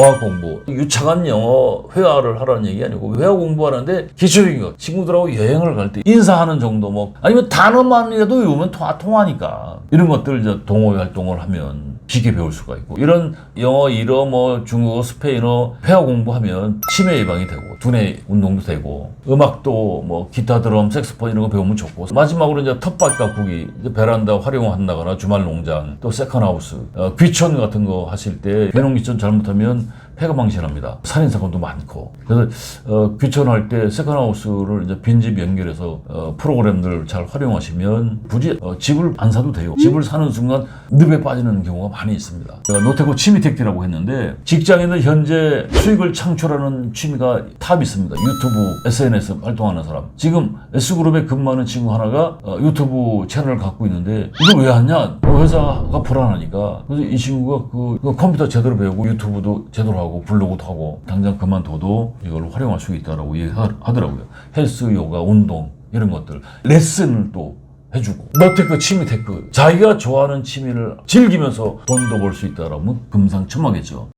어학 공부, 유창한 영어 회화를 하라는 얘기 아니고 회화 공부하는데 기초적인 거 친구들하고 여행을 갈 때 인사하는 정도 뭐 아니면 단어만이라도 외우면 통하, 통하니까. 이런 것들 이제 동호회 활동을 하면 쉽게 배울 수가 있고. 이런 영어, 일어, 뭐 중국어, 스페인어 회화 공부하면 치매 예방이 되고 두뇌 운동도 되고 음악도 뭐 기타, 드럼, 색소폰 이런 거 배우면 좋고. 마지막으로 이제 텃밭 가꾸기 베란다 활용한다거나 주말 농장 또 세컨하우스 어, 귀촌 같은 거 하실 때 괴농 귀촌 잘못하면 폐가 망신합니다. 살인 사건도 많고 그래서 어, 귀촌할 때 세컨하우스를 이제 빈집 연결해서 어, 프로그램들 잘 활용하시면 굳이 어, 집을 안 사도 돼요. 집을 사는 순간 늪에 빠지는 경우가 많이 있습니다. 제가 노태고 취미택지라고 했는데 직장에는 현재 수익을 창출하는 취미가 탑 있습니다. 유튜브, SNS 활동하는 사람. 지금 S그룹에 근무하는 친구 하나가 어, 유튜브 채널을 갖고 있는데 이걸 왜 하냐? 어, 회사가 불안하니까. 그래서 이 친구가 그, 그 컴퓨터 제대로 배우고 유튜브도 제대로 하고 하고 당장 그만둬도 이걸 활용할 수 있다라고 얘기하더라고요. 헬스, 요가, 운동 이런 것들 레슨을 또 해주고. 너테크 취미 테크. 자기가 좋아하는 취미를 즐기면서 돈도 벌 수 있다라면 금상첨화겠죠